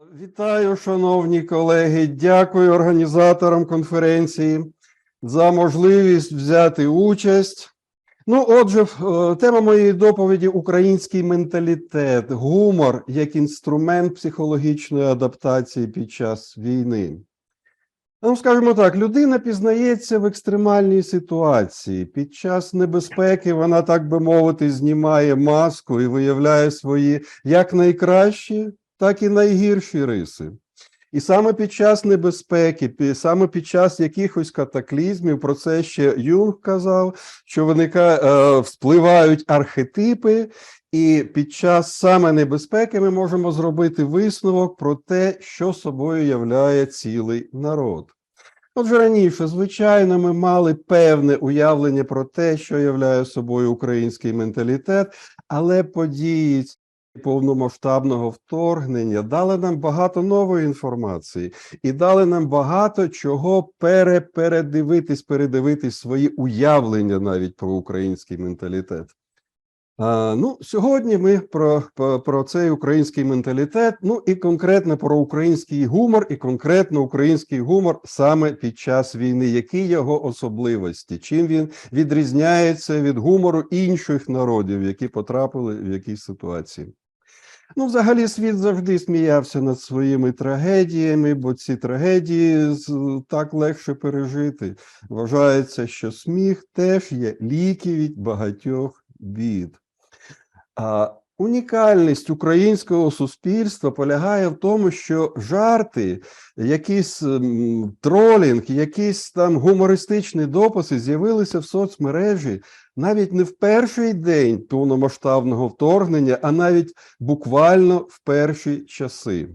Вітаю, шановні колеги. Дякую організаторам конференції за можливість взяти участь. Ну, отже, е, тема моєї доповіді український менталітет, гумор як інструмент психологічної адаптації під час війни. Ну, скажімо так, людина пізнається в екстремальній ситуації. Під час небезпеки вона, так би мовити, знімає маску і виявляє свої як найкращі, так і найгірші риси. І саме під час небезпеки, саме під час якихось катаклізмів, про це ще Юнг казав, що виника, е, вспливають архетипи, і під час саме небезпеки ми можемо зробити висновок про те, що собою являє цілий народ. Отже, раніше, звичайно, ми мали певне уявлення про те, що являє собою український менталітет, але події повномасштабного вторгнення дали нам багато нової інформації і дали нам багато чого перепередивитись, передивитись свої уявлення навіть про український менталітет. А, ну, сьогодні ми про, про, про цей український менталітет, ну і конкретно про український гумор, і конкретно український гумор саме під час війни. Які його особливості? Чим він відрізняється від гумору інших народів, які потрапили в якісь ситуації? Ну, взагалі, світ завжди сміявся над своїми трагедіями, бо ці трагедії так легше пережити. Вважається, що сміх теж є ліки від багатьох бід. А унікальність українського суспільства полягає в тому, що жарти, якийсь ем, тролінг, якісь там гумористичні дописи з'явилися в соцмережі навіть не в перший день повномасштабного вторгнення, а навіть буквально в перші часи.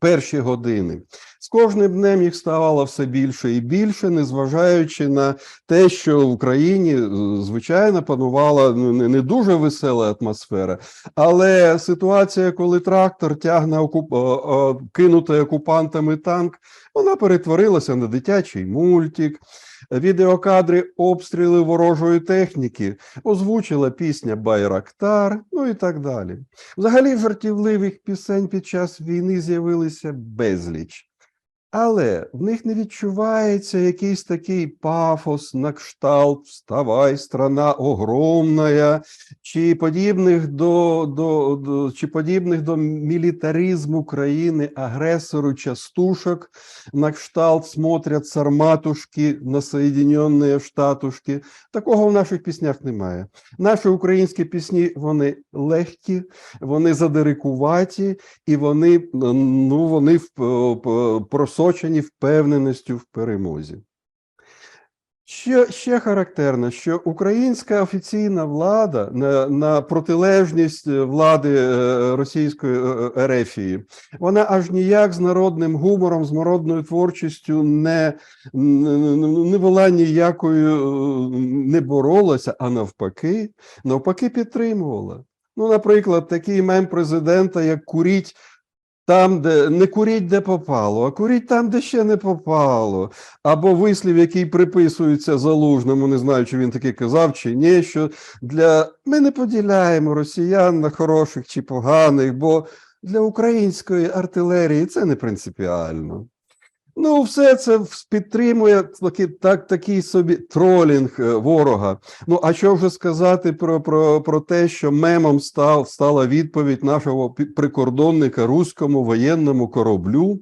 Перші години з кожним днем їх ставало все більше і більше, незважаючи на те, що в Україні е, звичайно панувала ну, не, дуже весела атмосфера, але ситуація, коли трактор тягне окуп... кинутий окупантами танк, вона перетворилася на дитячий мультик. Відеокадри обстріли ворожої техніки, озвучила пісня Байрактар, ну і так далі. Взагалі жартівливих пісень під час війни з'явилися безліч. Але в них не відчувається якийсь такий пафос на кшталт Вставай, страна огромная, чи подібних до, до, до, чи подібних до мілітаризму країни агресору частушок на кшталт смотрят сарматушки на Соєдиненні Штатушки. Такого в наших піснях немає. Наші українські пісні вони легкі, вони задирикуваті, і вони, ну, вони в- п- просочені впевненістю в перемозі. Що ще характерно, що українська офіційна влада на, на протилежність е, влади е, російської е, Ерефії, вона аж ніяк з народним гумором, з народною творчістю не, не, вела ніякою, не боролася, а навпаки, навпаки, підтримувала. Ну, наприклад, такий мем президента, як куріть там, де не куріть, де попало, а куріть там, де ще не попало. Або вислів, який приписується залужному, не знаю, чи він таки казав, чи ні, що для ми не поділяємо росіян на хороших чи поганих, бо для української артилерії це не принципіально. Ну, все це підтримує таки, так, такий собі тролінг е, ворога. Ну, а що вже сказати про, про, про те, що мемом став, стала відповідь нашого прикордонника руському воєнному кораблю?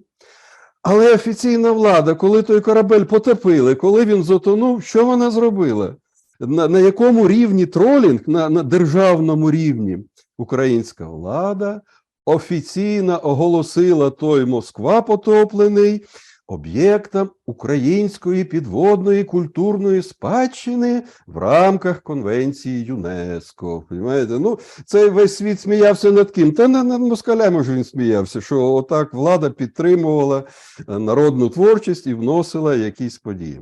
Але офіційна влада, коли той корабель потопили, коли він затонув, що вона зробила? На, на якому рівні тролінг, на, на державному рівні, українська влада офіційно оголосила той Москва потоплений об'єктом української підводної культурної спадщини в рамках конвенції ЮНЕСКО. Понимаєте? Ну, цей весь світ сміявся над ким? Та над на москалями ж він сміявся, що отак влада підтримувала народну творчість і вносила якісь події.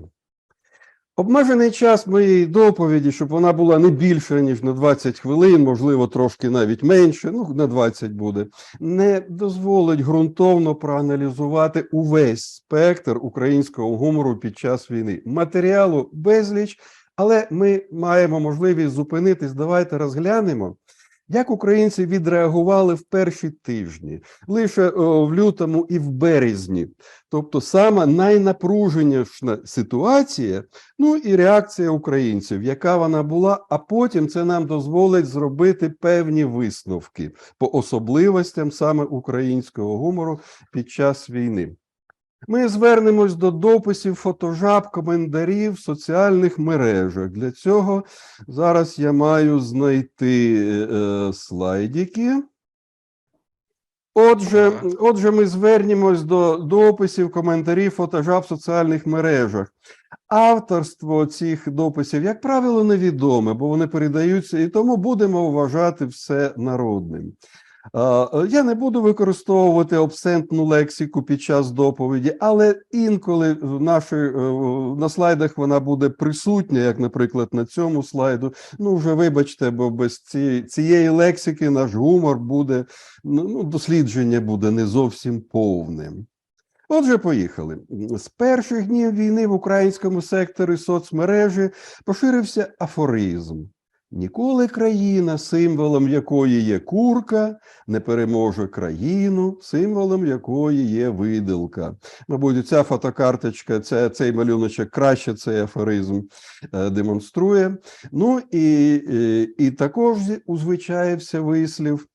Обмежений час моєї доповіді, щоб вона була не більше, ніж на 20 хвилин, можливо, трошки навіть менше, ну, на 20 буде, не дозволить ґрунтовно проаналізувати увесь спектр українського гумору під час війни. Матеріалу безліч, але ми маємо можливість зупинитись. Давайте розглянемо, Як українці відреагували в перші тижні, лише в лютому і в березні, тобто саме найнапруженіша ситуація, ну і реакція українців, яка вона була, а потім це нам дозволить зробити певні висновки по особливостям саме українського гумору під час війни. Ми звернемось до дописів, фотожаб, коментарів в соціальних мережах. Для цього зараз я маю знайти е, слайдики. Отже, отже, ми звернемось до дописів, коментарів, фотожаб в соціальних мережах. Авторство цих дописів, як правило, невідоме, бо вони передаються, і тому будемо вважати все народним. Е, Я не буду використовувати обсентну лексику під час доповіді, але інколи в нашій, е, на слайдах вона буде присутня, як, наприклад, на цьому слайду. Ну, вже вибачте, бо без цієї, цієї лексики наш гумор буде, ну, ну, дослідження буде не зовсім повним. Отже, поїхали. З перших днів війни в українському секторі соцмережі поширився афоризм. Ніколи країна, символом якої є курка, не переможе країну, символом якої є виделка. Мабуть, ця фотокарточка, ця, цей малюночок краще цей афоризм е, демонструє. Ну і, і, і також узвичаєвся вислів: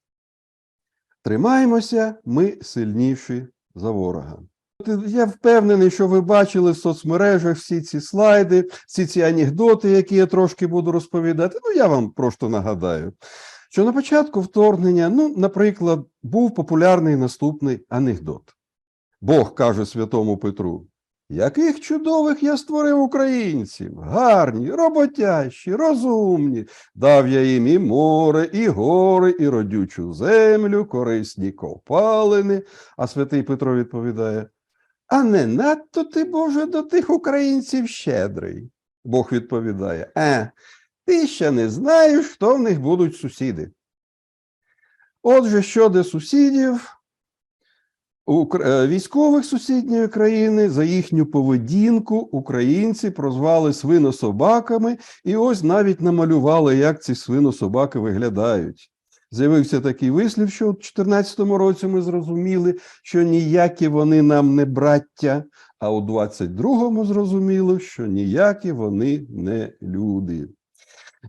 Тримаємося, ми сильніші за ворога. Я впевнений, що ви бачили в соцмережах всі ці слайди, всі ці анекдоти, які я трошки буду розповідати. Ну, я вам просто нагадаю, що на початку вторгнення, ну, наприклад, був популярний наступний анекдот. Бог каже святому Петру: яких чудових я створив українців, гарні, роботящі, розумні, дав я їм і море, і гори, і родючу землю, корисні копалини. А святий Петро відповідає: а не надто ти, Боже, до тих українців щедрий. Бог відповідає: Е, ти ще не знаєш, хто в них будуть сусіди. Отже, щодо сусідів, е, військових сусідньої країни за їхню поведінку українці прозвали свинособаками, і ось навіть намалювали, як ці свинособаки виглядають. З'явився такий вислів, що у 2014 році ми зрозуміли, що ніякі вони нам не браття, а у 22-му зрозуміло, що ніякі вони не люди.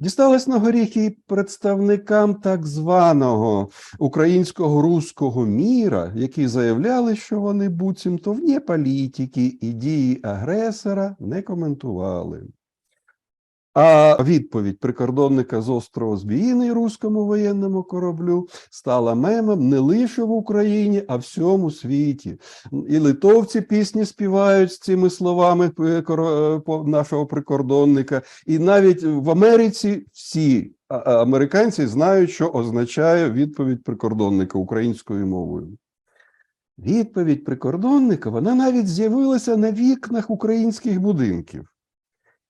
Дісталось на горіхи і представникам так званого українського руського міра, які заявляли, що вони буцімто вне політики і дії агресора не коментували. А відповідь прикордонника з острова Збіїний руському воєнному кораблю стала мемом не лише в Україні, а всьому світі. І литовці пісні співають з цими словами е, е, нашого прикордонника, і навіть в Америці всі американці знають, що означає відповідь прикордонника українською мовою. Відповідь прикордонника вона навіть з'явилася на вікнах українських будинків.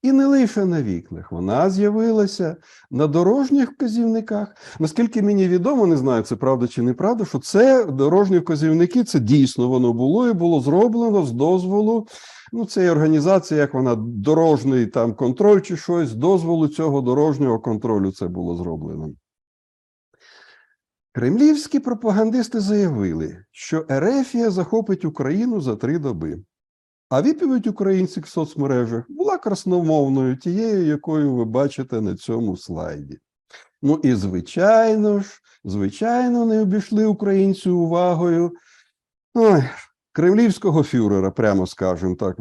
І не лише на вікнах, вона з'явилася на дорожніх вказівниках. Наскільки мені відомо, не знаю, це правда чи неправда, що це дорожні вказівники, це дійсно воно було і було зроблено з дозволу. Ну, це організація, як вона, дорожній там контроль чи щось, з дозволу цього дорожнього контролю це було зроблено. Кремлівські пропагандисти заявили, що Ерефія захопить Україну за три доби. А відповідь українців в соцмережах була красномовною, тією, якою ви бачите на цьому слайді. Ну і звичайно ж, звичайно, не обійшли українців увагою ой, кремлівського фюрера, прямо скажемо так.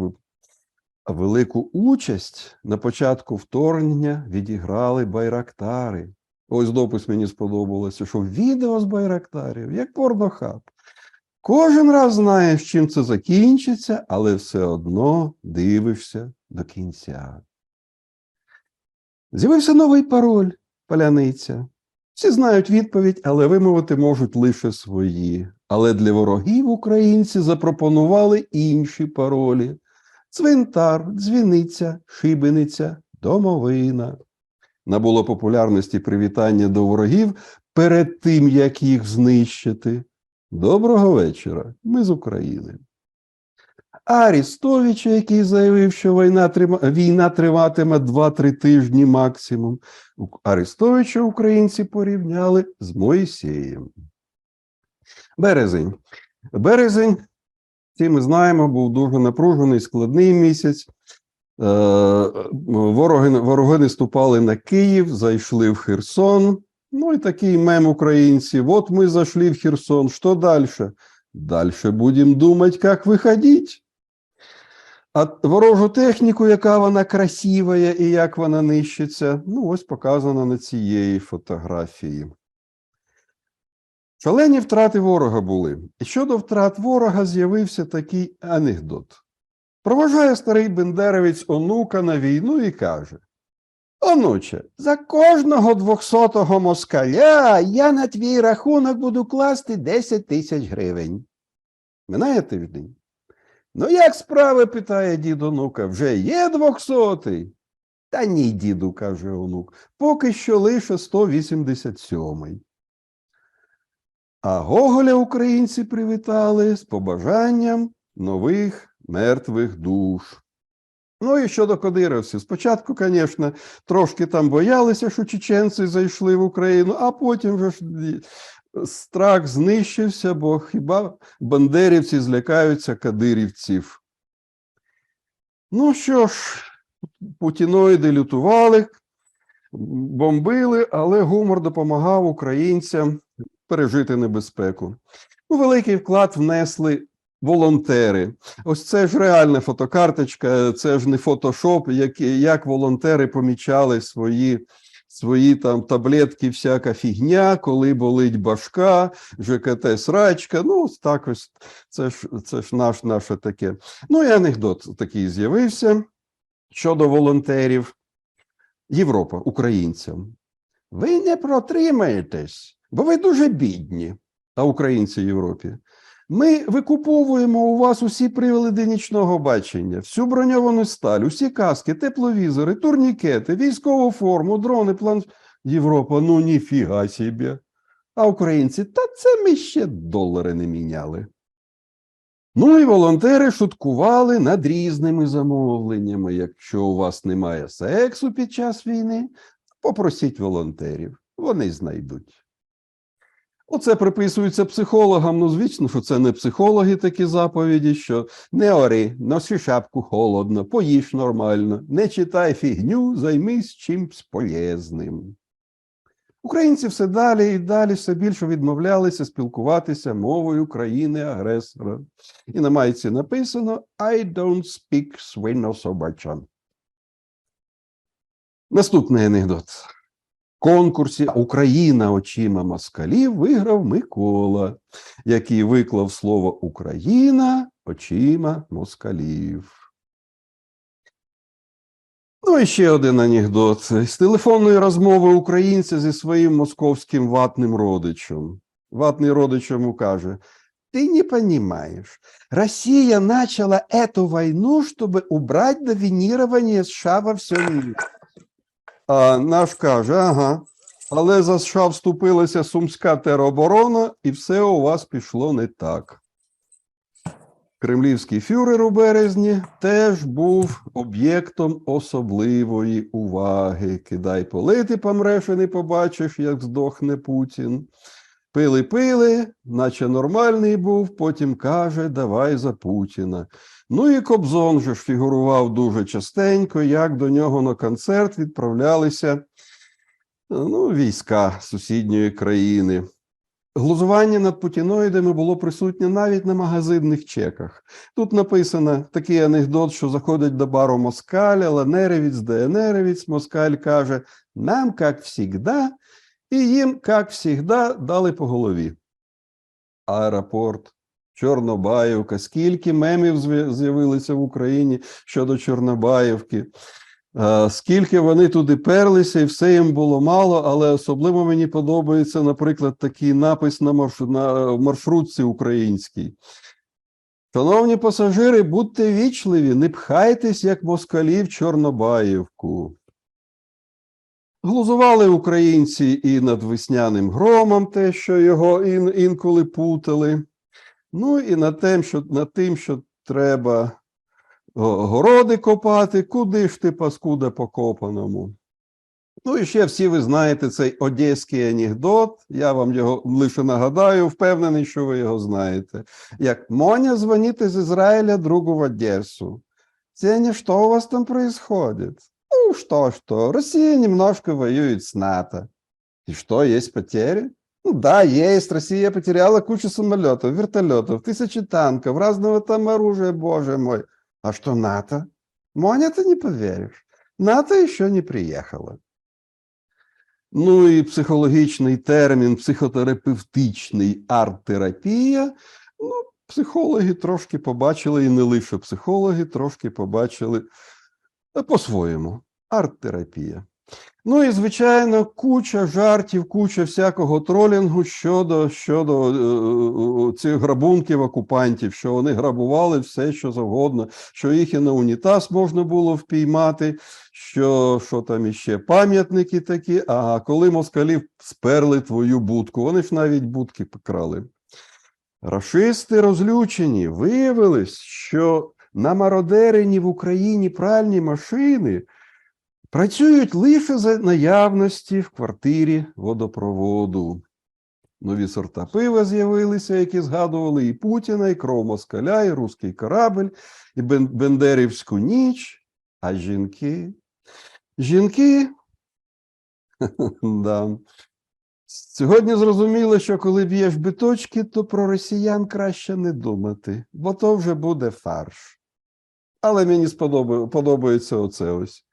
Велику участь на початку вторгнення відіграли байрактари. Ось допис мені сподобалося, що відео з байрактарів, як порнохаб. Кожен раз знаєш, чим це закінчиться, але все одно дивишся до кінця. З'явився новий пароль паляниця. Всі знають відповідь, але вимовити можуть лише свої. Але для ворогів українці запропонували інші паролі: цвинтар, дзвіниця, шибениця, домовина. Набуло популярності привітання до ворогів перед тим, як їх знищити. Доброго вечора, ми з України. Арістовича, який заявив, що війна, трима... війна триватиме 2-3 тижні максимум. Арестовича українці порівняли з Моїсеєм. Березень. Березень, всі ми знаємо, був дуже напружений, складний місяць. Е, Вороги, вороги наступали на Київ, зайшли в Херсон. Ну і такий мем українці. Вот ми зайшли в Херсон. Що далі? Дальше будемо думати, як виходити. А ворожу техніку, яка вона красива і як вона нищиться, ну ось показано на цієї фотографії. Шалені втрати ворога були. І щодо втрат ворога з'явився такий анекдот. Проважає старий бендерівець онука на війну і каже: Онуче, за кожного двохсотого москаля я на твій рахунок буду класти 10 тисяч гривень. Минає тиждень. Ну, як справи? питає дід онука. Вже є двохсотий? Та ні, діду, каже онук, поки що лише 187-й. А Гоголя українці привітали з побажанням нових мертвих душ. Ну і щодо кадировців. Спочатку, звісно, трошки там боялися, що чеченці зайшли в Україну, а потім вже ж страх знищився, бо хіба бандерівці злякаються кадирівців. Ну що ж, путіноїди лютували, бомбили, але гумор допомагав українцям пережити небезпеку. Ну, великий вклад внесли волонтери. Ось це ж реальна фотокарточка, це ж не фотошоп, як, як волонтери помічали свої, свої там таблетки, всяка фігня, коли болить башка, ЖКТ срачка. Ну, так ось це ж, це ж наш, наше таке. Ну і анекдот такий з'явився щодо волонтерів. Європа українцям. Ви не протримаєтесь, бо ви дуже бідні, а українці в Європі. Ми викуповуємо у вас усі прилади нічного бачення, всю броньовану сталь, усі каски, тепловізори, турнікети, військову форму, дрони, план. Європа, ну ніфіга собі. А українці, та це ми ще долари не міняли. Ну і волонтери шуткували над різними замовленнями. Якщо у вас немає сексу під час війни, попросіть волонтерів, вони знайдуть. Оце приписується психологам. Ну, звісно, що це не психологи такі заповіді, що не ори, носи шапку холодно, поїж нормально, не читай фігню, займись чимсь полезним. Українці все далі і далі все більше відмовлялися спілкуватися мовою країни-агресора. І на майці написано I don't speak свино-собачан. Наступний анекдот. Конкурсі Україна очима москалів виграв Микола, який виклав слово Україна очима москалів. Ну і ще один анекдот. З телефонної розмови українця зі своїм московським ватним родичем. Ватний родич йому каже: Ти не понимаешь, Россия начала эту войну, чтобы убрать доминирование США во всем мире. А наш каже: ага, але за США вступилася Сумська тероборона, і все у вас пішло не так. Кремлівський фюрер у березні теж був об'єктом особливої уваги. Кидай полити, помреш і не побачиш, як здохне Путін. Пили, пили, наче нормальний був, потім каже, давай за Путіна. Ну і Кобзон же ж фігурував дуже частенько, як до нього на концерт відправлялися ну, війська сусідньої країни. Глузування над путіноїдами було присутнє навіть на магазинних чеках. Тут написано такий анекдот, що заходить до бару Москаль, Ланеревець, ДНРовець, Москаль каже: нам, як всігда, і їм, як всігда, дали по голові. Аеропорт, Чорнобаївка, скільки мемів з'явилося в Україні щодо Чорнобаївки. Е, Скільки вони туди перлися, і все їм було мало, але особливо мені подобається, наприклад, такий напис на, на маршрутці українській. Шановні пасажири, будьте вічливі, не пхайтесь, як москалі в Чорнобаївку. Глузували українці і над весняним громом, те, що його ін, інколи путали. Ну і над тим, що, над тим, що треба городи копати, куди ж ти паскуда по копаному. Ну і ще всі ви знаєте цей одеський анекдот. Я вам його лише нагадаю, впевнений, що ви його знаєте. Як Моня дзвонить из Израиля другу в Одессу. Сеня, что у вас там происходит? Ну, что, что, Россия немножко воюет с НАТО. И что, есть потери? Ну да, есть. Россия потеряла кучу самолетов, вертолетов, тысячи танков, разного там оружия, боже мой. А что НАТО? Моня, ты не поверишь. НАТО еще не приехала. Ну і психологічний термін, психотерапевтичний арт-терапія. Ну, психологи трошки побачили, і не лише психологи, трошки побачили по-своєму. Арт-терапія. Ну і звичайно, куча жартів, куча всякого тролінгу щодо, щодо е, е, цих грабунків окупантів, що вони грабували все, що завгодно, що їх і на унітаз можна було впіймати, що, що там іще пам'ятники такі. А коли москалів сперли твою будку, вони ж навіть будки покрали. Рашисти розлючені, виявилось, що на мародерені в Україні пральні машини працюють лише за наявності в квартирі водопроводу. Нові сорта пива з'явилися, які згадували і Путіна, і кров москаля, і руський корабль, і Бендерівську ніч. А жінки? Жінки? да. Сьогодні зрозуміло, що коли б'єш биточки, то про росіян краще не думати, бо то вже буде фарш. Але мені сподобає- подобається оце ось.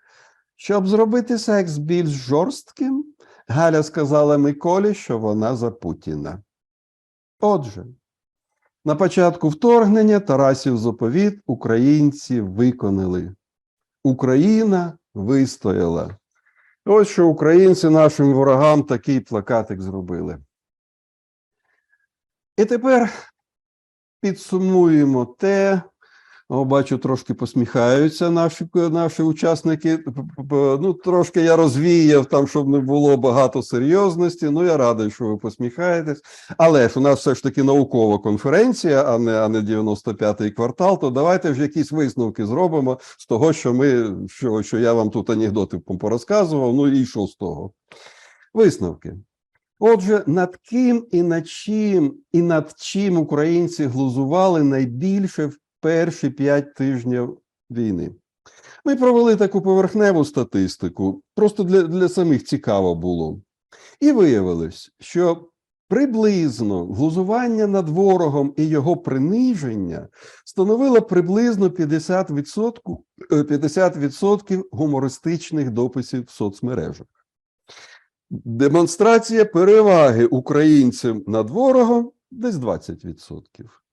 Щоб зробити секс більш жорстким, Галя сказала Миколі, що вона за Путіна. Отже, на початку вторгнення Тарасів заповіт українці виконали. Україна вистояла. Ось що українці нашим ворогам такий плакатик зробили. І тепер підсумуємо те, бачу, трошки посміхаються наші, наші учасники. Ну, трошки я розвіяв там, щоб не було багато серйозності. Ну, я радий, що ви посміхаєтесь. Але ж у нас все ж таки наукова конференція, а не, а не 95-й квартал. То давайте ж якісь висновки зробимо з того, що ми, що, що я вам тут анекдоти порозказував. Ну і що з того? Висновки. Отже, над ким і над чим, і над чим українці глузували найбільше в перші п'ять тижнів війни. Ми провели таку поверхневу статистику, просто для, для самих цікаво було. І виявилось, що приблизно глузування над ворогом і його приниження становило приблизно 50%, е, 50% гумористичних дописів в соцмережах. Демонстрація переваги українцям над ворогом десь 20%.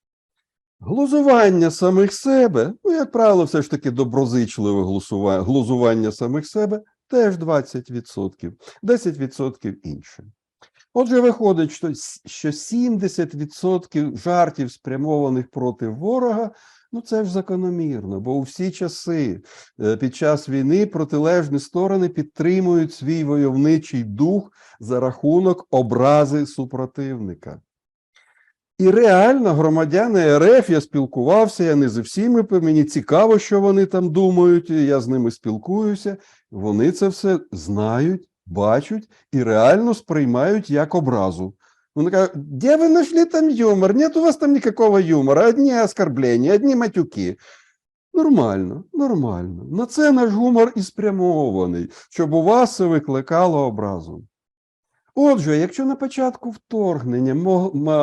Глузування самих себе, ну, як правило, все ж таки доброзичливе глузування самих себе теж 20%, 10% інше. Отже, виходить, що, що 70% жартів, спрямованих проти ворога, ну це ж закономірно, бо у всі часи е, під час війни протилежні сторони підтримують свій войовничий дух за рахунок образи супротивника. І реально громадяни РФ, я спілкувався, я не зі всіми, мені цікаво, що вони там думають, я з ними спілкуюся. Вони це все знають, бачать і реально сприймають як образу. Вони кажуть, де ви знайшли там юмор? Нет у вас там ніякого юмора, одні оскорблення, одні матюки. Нормально, нормально. На це наш гумор і спрямований, щоб у вас це викликало образу. Отже, якщо на початку вторгнення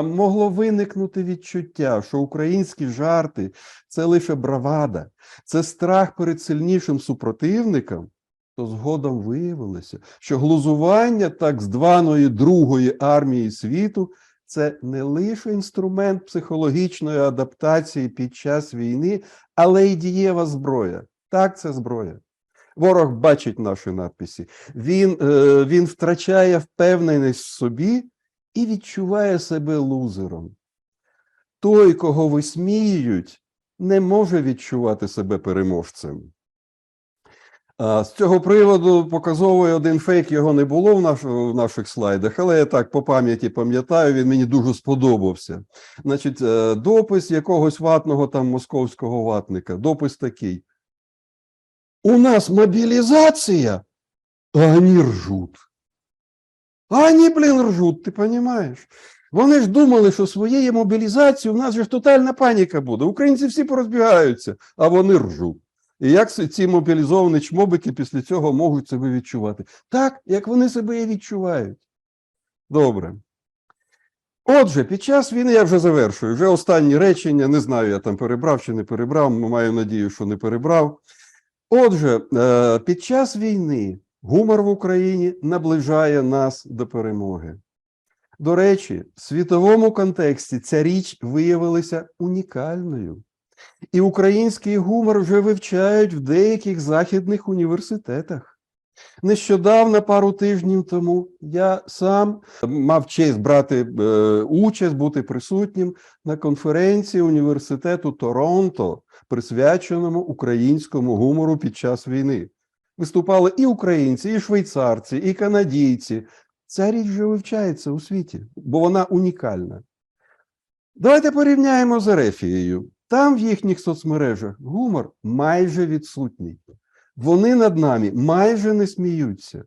могло виникнути відчуття, що українські жарти це лише бравада, це страх перед сильнішим супротивником, то згодом виявилося, що глузування так званої Другої армії світу це не лише інструмент психологічної адаптації під час війни, але й дієва зброя. Так, це зброя. Ворог бачить наші надписи. Він, е, він втрачає впевненість в собі і відчуває себе лузером. Той, кого висміюють, не може відчувати себе переможцем. З цього приводу показовує один фейк, його не було в, в наших слайдах, але я так по пам'яті пам'ятаю, він мені дуже сподобався. Значить, е, допис якогось ватного там московського ватника. Допис такий. У нас мобілізація, а вони ржуть. А вони, блін, ржуть, ти розумієш? Вони ж думали, що своєю мобілізацією в нас же ж тотальна паніка буде. Українці всі порозбігаються, а вони ржуть. І як ці мобілізовані чмобики після цього можуть себе відчувати? Так, як вони себе і відчувають. Добре. Отже, під час війни я вже завершую. Вже останні речення. Не знаю, я там перебрав чи не перебрав. Маю надію, що не перебрав. Отже, е, під час війни гумор в Україні наближає нас до перемоги. До речі, в світовому контексті ця річ виявилася унікальною. І український гумор вже вивчають в деяких західних університетах. Нещодавно, пару тижнів тому, я сам мав честь брати е, участь, бути присутнім на конференції університету Торонто, присвяченому українському гумору під час війни. Виступали і українці, і швейцарці, і канадійці. Ця річ вже вивчається у світі, бо вона унікальна. Давайте порівняємо з Ерефією. Там в їхніх соцмережах гумор майже відсутній. Вони над нами майже не сміються.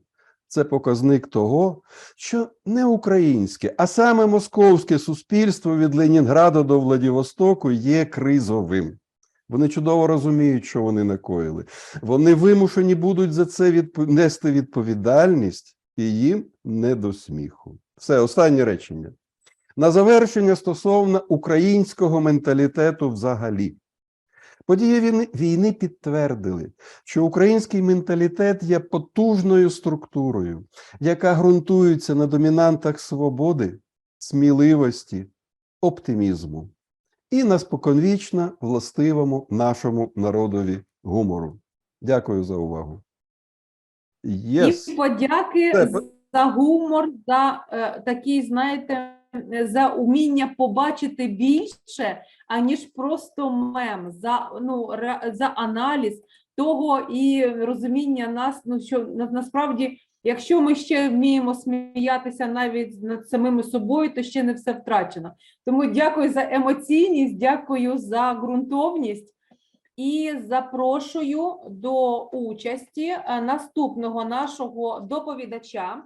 Це показник того, що не українське, а саме московське суспільство від Ленінграда до Владивостоку є кризовим. Вони чудово розуміють, що вони накоїли. Вони вимушені будуть за це відп... нести відповідальність, і їм не до сміху. Все, останнє речення. На завершення стосовно українського менталітету взагалі. Події війни, підтвердили, що український менталітет є потужною структурою, яка ґрунтується на домінантах свободи, сміливості, оптимізму і на споконвічно властивому нашому народові гумору. Дякую за увагу. Yes. І подяки Це за гумор, за е, такий, знаєте, за уміння побачити більше, аніж просто мем, за, ну, ре- за аналіз того і розуміння нас, ну що на, насправді, якщо ми ще вміємо сміятися навіть над самими собою, то ще не все втрачено. Тому дякую за емоційність, дякую за ґрунтовність. І запрошую до участі е, наступного нашого доповідача.